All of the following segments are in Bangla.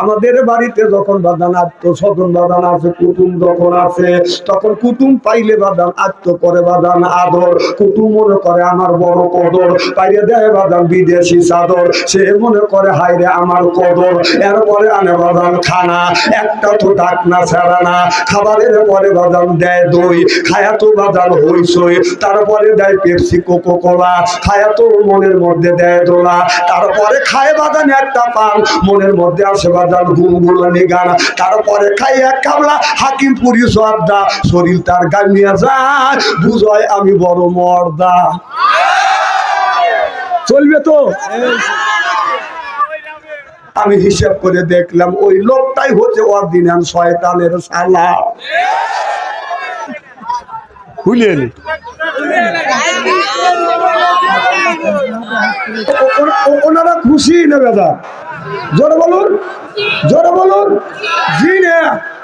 আমাদের বাড়িতে যখন বাদান আত্মস্বজন বাদান আছে, কুটুম যখন আছে, তখন কুটুম পাইলে বাদান আত্ম করে বাদান আদর কুটুম মনে করে আমার বড় কদর, পাইলে দেয় বাদান বিদেশি চাদর, সে মনে করে হাইরে আমার কদর। এরপরে আনে বাদান খানা, একটা তো ডাক না ছাড়া না, খাবারের পরে বাদাম দেয় দই, খায়া তো বাদাম হইসই তারপরে দেয় পেপসি কোকো কোলা খায়া তো মনের মধ্যে দেয় দোলা, তারপরে খায় বাদান একটা পান, মনের মধ্যে আসে বাদান গুনগুলানি গান তারপরে খাই এক কামলা হাকিম পুরি সর্দা শরীর তার গামিয়া যায়, বুঝয় আমি বড় মর্দা। চলবে তো? আমি হিসাব করে দেখলাম, ওই লোকটাই হচ্ছে অর্দিনান শয়তানের সালা বুঝলেন? ওনারা খুশি না দাদা জোরে বলুন জোরে বলুন। জি না।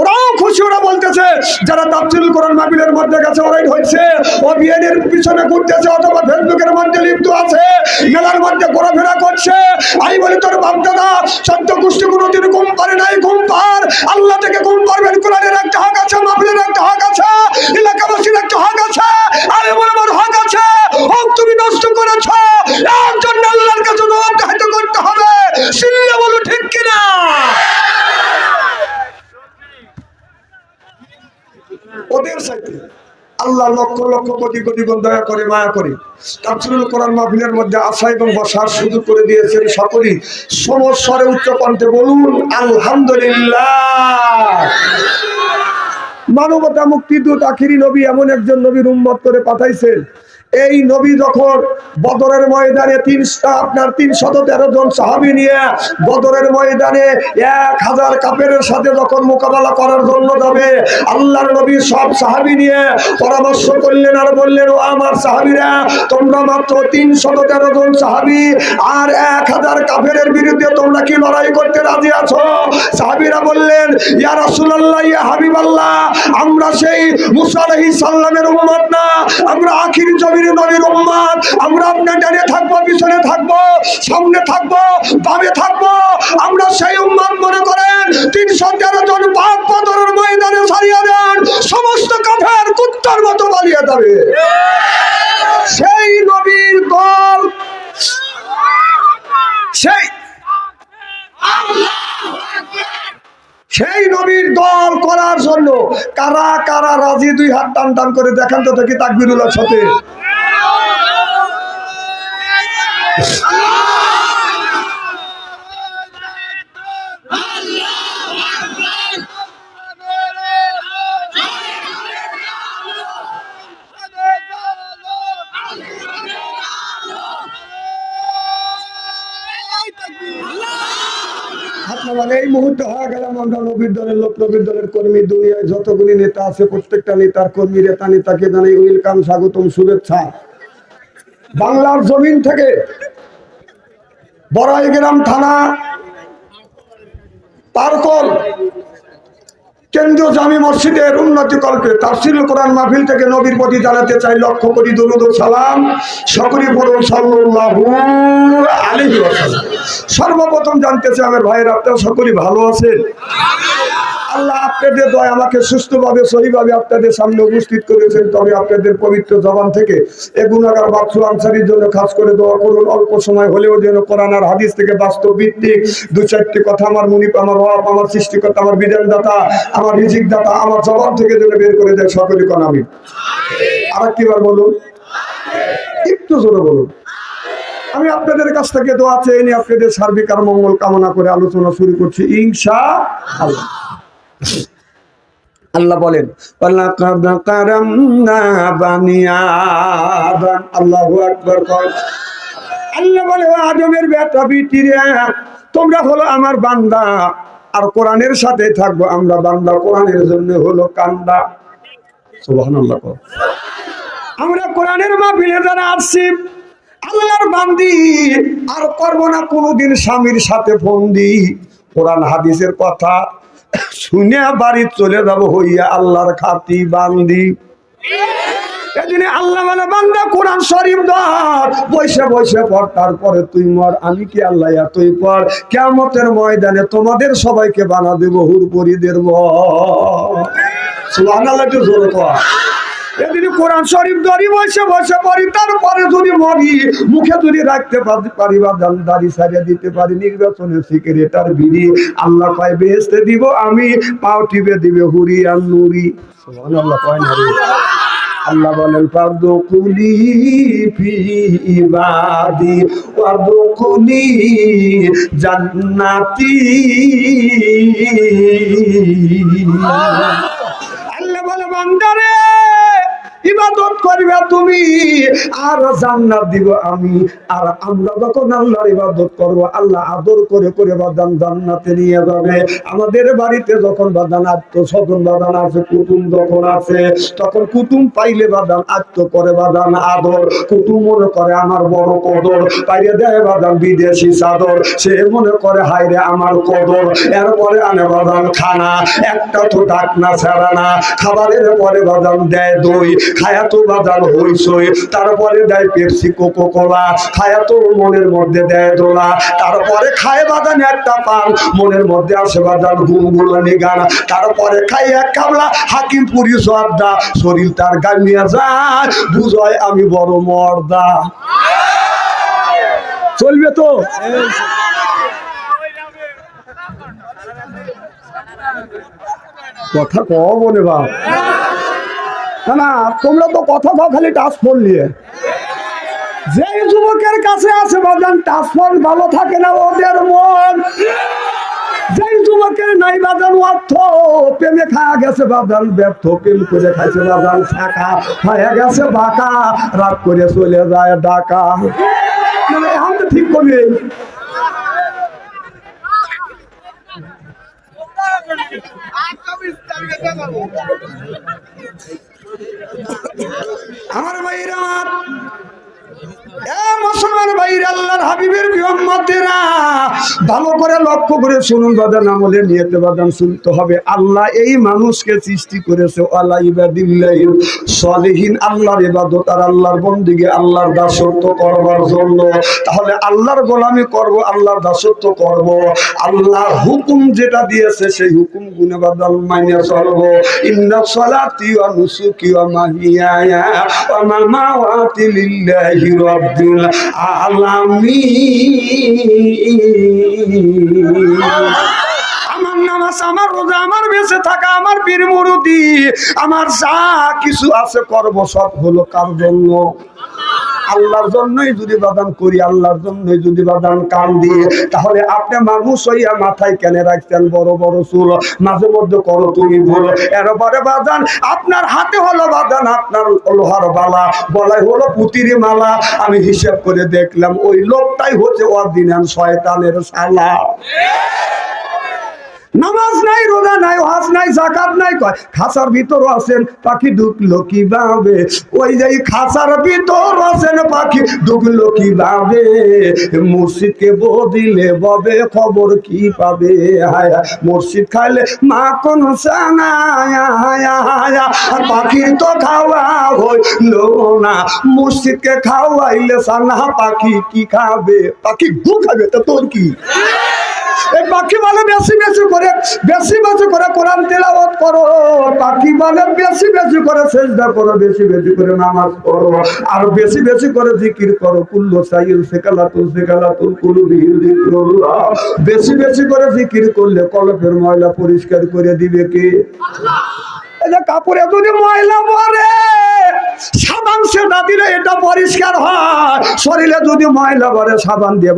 ওরাও খুশি, ওরা বলতেছে, যারা তাফসিল কোরআন মাহফিলের মধ্যে গেছে, ওরাই হয়েছে ও বিএনের পিছনে ঘুরতেছে, অথবা ফেসবুকের মধ্যে লিপ্ত আছে। মেলার মধ্যে ঘোরাফেরা করছে। আমি বলি, তোর বাপ দাদা সত্য গোষ্ঠী কোনোদিন ঘুম পারে নাই, ঘুম পার। আল্লাহ থেকে ঘুম পারবেন, কোরআনের একটা হক আছে মাহফিলের একটা হক আছে এলাকাবাসীর একটা হক আছে আমি বলে আমার হক আছে হক তুমি নষ্ট করেছ এর জন্য আল্লাহর কাছে জবাবদাহিত করতে হবে সিল্লে বলো ঠিক কিনা ওদের সাথে আল্লাহ লক্ষ লক্ষ কোটি কোটি গুণ দয়া করে, মায়া করে। তাফসিরুল কোরআন মাহফিলের মধ্যে আশা এবং বসার সুযোগ করে দিয়েছেন সকলেই। সমস্বরে উচ্চ কণ্ঠে বলুন, আলহামদুলিল্লাহ। মানবতা মুক্তি দূত আখিরি নবী এমন একজন নবীর উম্মত করে পাঠাইছেন। এই নবী যখন বদরের ময়দানে তিনশো আপনার তিনশত তেরো জন সাহাবি নিয়ে বদরের ময়দানে এক হাজার কাপের সাথে যখন মোকাবেলা করার জন্য যাবে, আল্লাহর নবী সব সাহাবি নিয়ে পরামর্শ করলেন আর বললেন, ও আমার সাহাবিরা, তোমরা মাত্র তিনশত তেরো জন সাহাবি আর এক হাজার কাফের বিরুদ্ধে তোমরা কি লড়াই করতে রাজি আছো? সাহাবিরা বললেন, ইয়া রাসূলুল্লাহ, ইয়া হাবিবাল্লাহ, আমরা সেই মুসা আলাইহিস সালামের উম্মত না, আমরা আখির জমির সেই সমস্ত কাফের কুত্তার মতো পালিয়ে যাবে। সেই নবীর দল, সেই সেই নবীর দল করার জন্য কারা কারা রাজি, দুই হাত টান টান করে দেখান তো দেখি তাকবিরুল্লাহ সাথে এই মুহূর্তে হয়ে গেলাম আমরা নবীর দলের লোক, নবীর দলের কর্মী, দুনিয়ায় যতগুলি নেতা আছে, প্রত্যেকটা নেতার কর্মী নেতা, নেতাকে জানাই ওয়েলকাম স্বাগতম, শুভেচ্ছা। বাংলার জমিন থেকে বড়াইগ্রাম থানা, পারকল, কেন্দ্রীয় জামি মসজিদের উন্নতি কল্পে তাফসিল কোরআন মাহফিল থেকে নবীর প্রতি জানাতে চাই লক্ষ কোটি দরুদ সালাম সকলে বলুন আলাইহি ওয়াসাল্লাম। সর্বপ্রথম জানতে চাই আমার ভাইয়ের, আপনারা সকলেই ভালো আছেন? আল্লাহ আপনাদের দয় আমাকে সুস্থভাবে, সহিভাবে আপনাদের সামনে উপস্থিত করেছেন। তবে আপনাদের পবিত্র জবান থেকে এ গুণাগার আনসারির জন্য খাস করে দোয়া করুন। অল্প সময় হলেও যেন কোরআন আর হাদিস থেকে বাস্তব ভিত্তিক দু চারটি কথা আমার মুনিপ আমার রব, আমার সৃষ্টিকর্তা, আমার বিধান দাতা আমার রিজিক দাতা আমার জবান থেকে যেন বের করে দেয় সকলে কোন আমি। আর একটিবার বলুন। একটু জোরে বলুন। আমি আপনাদের কাছ থেকে দোয়া চেয়ে নিয়ে আপনাদের সার্বিক আর মঙ্গল কামনা করে আলোচনা শুরু করছি। ইনশা আল্লাহ আল্লাহ বলেন আল্লাহু বলে আদমের বেটা বিটিরে তোমরা হলো আমার বান্দা। আর কোরআনের সাথে থাকব আমরা বান্দা। কোরআনের জন্য হলো কান্দা। আমরা কোরআনের মাহফিলে যারা আসছি আল্লাহর বান্দি, আর করব না কোনোদিন স্বামীর সাথে ফোন দিই কোরআন, হাদিসের কথা শুনে বাড়ি চলে যাব হইয়া আল্লাহর খাতি বান্দি। তুই আমি কি আল্লাহ তুই ময়দানে তোমাদের সবাইকে বানা দেবো হুরপুরিদের পরি আল্লাহ একটু জোরে কর। এদিন কোরআন শরীফ ধরি বসে বসে পড়ি তারপরে যদি মরি মুখে যদি রাখতে পারি- বা দাড়ি সারিয়ে দিতে পারি নির্বাচনের সিগারেটার বিড়ি। আল্লাহ পায় বেহেস্তে দিব আমি পাও টিপে দিবে হুরি আর নুরি। সুবহানাল্লাহ কয় না। আল্লাহ বলেন পারদো কুলি ফি ইবাদি ওয়ারদো কুলি জান্নাতি। আল্লাহ বলে বান্দারে করবে তুমি, আর জান্নাত দিব আমি। আর আমরা যখন আল্লাহর ইবাদত করব, আল্লাহ আদর করে করে বাদান জান্নাতে নিয়ে যাবে। আমাদের বাড়িতে যখন বাদান আত্মস্বজন বাদান আছে, কুটুম যখন আছে, তখন কুটুম পাইলে বাদান আত্ম করে বাদান আদর কুটুম মনে করে আমার বড় কদর, পাইলে দেয় বাদান বিদেশি চাদর। সে মনে করে হাইরে আমার কদর। এরপরে আনে বাদান খানা। একটা তো ডাক না ছাড়া না। খাবারের পরে বাদাম দেয় দই। খায়া তো বাদাম হইসই। তারপরে দেয় পেপসি কোকো কোলা খায়া তো মনের মধ্যে দেয় দোলা তারপরে খায় বাদাম একটা পান, মনের মধ্যে আসে বাদাম গুনগুলানি গান। তারপরে খাই এক কামলা হাকিম পুরি সর্দা শরীর তার গামিয়া যায়, বুঝয় আমি বড় মর্দা। চলবে তো? কথা কও বলে বাপ। না না, তোমরা তো কথা কও খালি টাচফোন নিয়ে। যে যুবকের কাছে আছে বাজান টাচফোন ভালো থাকে না ওদের মন। যে যুবকের নাই বাজান, অর্থ প্রেমে খাওয়া গেছে বাজান, ব্যর্থ প্রেম করে খাইছে বাজান শাখা হয়ে গেছে বাঁকা রাত করে চলে যায় ডাকা। এখন তো ঠিক করবে। আমার ভাইরা মুসলমান আল্লাহর হাবিবের ভালো করে লক্ষ্য করে শুনুন বাদান আমলে নিয়েতে বাদান শুনতে হবে। আল্লাহ এই মানুষকে সৃষ্টি করেছে আল্লাহ ইবাদিল্লাহিন আল্লাহর ইবাদত আর আল্লাহর বন্দিকে আল্লাহর দাসত্ব করবার জন্য। তাহলে আল্লাহর গোলামি করব, আল্লাহর দাসত্ব করব। আল্লাহ হুকুম যেটা দিয়েছে, সেই হুকুম গুনে বাদাল মাইনে চলব। ইন্না সলাতি ওয়া নুসুকি ওয়া মাহিয়ায়া ওয়া মামাওয়াতি লিল্লাহি রাব্বিল আলামিন। আমার নামাজ, আমার রোজা, আমার বেঁচে থাকা, আমার বীর মুরুদি আমার যা কিছু আছে করব সব হলো কার জন্য? আল্লাহর জন্যই যদি বাদান করি, আল্লাহর জন্যই যদি বাদান কান দিয়ে, তাহলে আপনি মানুষ হইয়া মাথায় কেনে রাখছেন, বড় বড় চুল। মাঝে মধ্যে করো তুমি ভুল। এরপরে বাদান, আপনার হাতে হলো বাদান, আপনার লোহার বালা। গলায় হলো পুতির মালা। আমি হিসেব করে দেখলাম, ওই লোকটাই হচ্ছে অর্দিনান শয়তানের শালা। নামাজ নাই, রোজা নাই হাজ নাই জাকাত নাই, কয় খাসার ভিতর আছেন পাখি ঢুকলো কীভাবে? ওই যে খাসার ভিতর আছেন পাখি ঢুকলো কীভাবে? মসজিদকে বদিলে ববে খবর কি পাবে? হায় মসজিদ খাইলে মা কোন পাখির তো খাওয়া হইল না। মসজিদকে খাওয়াইলে সানা পাখি কি খাবে? পাখি গু খাবে, তো তোর কি? এই পাখি বলে বেশি বেশি করে, বেশি বেশি করে কোরআন তেলাওয়াত করো। পাখি বলে বেশি বেশি করে সেজদা করো, বেশি বেশি করে নামাজ পড়ো। আর বেশি বেশি করে জিকির করো। কুল্লু সাইল সেকালাতুল সেকালাতুল কুলু বিহিল যিকরুল্লাহ। বেশি বেশি করে জিকির করলে কলপের ময়লা পরিষ্কার করে দিবে কে? এই যে কাপড়ে যদি ময়লা পরে। সাবান সেটা এটা পরিষ্কার হয়। শরীরে যদি ময়লা পরে সাবান দিয়ে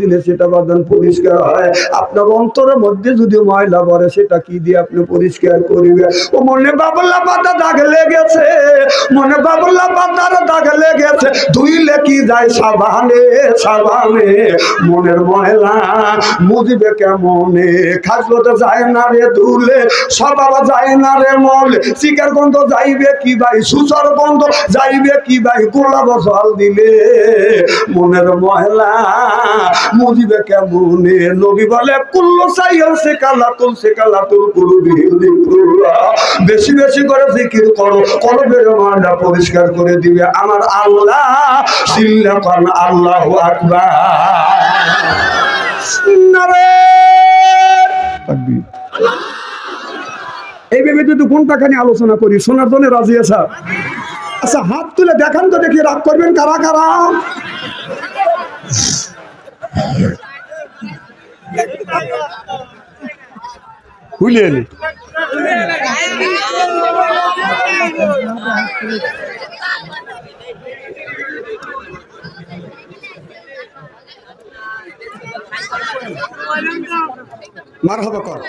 দিলে সেটা বাদান পরিষ্কার হয়। আপনার অন্তরের মধ্যে যদি ময়লা পরে সেটা কি দিয়ে আপনি পরিষ্কার করিবে ও মনে বাবলা পাতা দাগ লেগেছে, মনে বাবলা পাতার দাগ লেগেছে। ধুইলে কি যায় সাবানে সাবানে মনের ময়লা কেমনে? যায় না রে ধুলে সবাবা যায় না রে মলে। শিকার গন্ধ যাইবে কি ভাই? সুসর গন্ধ যাইবে কি ভাই? কোলা বসল দিলে। মনের ময়লা মুজিবে কেমনে? নবী বলে, কুল্লো সাইয়াল সে কালা তুল সে কালা তুল কুলু বেশি বেশি করে জিকির করো, কলবের মানটা পরিষ্কার করে দিবে। আমার আল্লাহ সিল্লা কন আল্লাহু আকবার। এই ভেবে যদি ঘন্টাখানি আলোচনা করি। শোনার জন্য রাজি আছে? আচ্ছা হাত তুলে দেখান তো দেখি রাগ করবেন কারা কারা। মার হবে কর।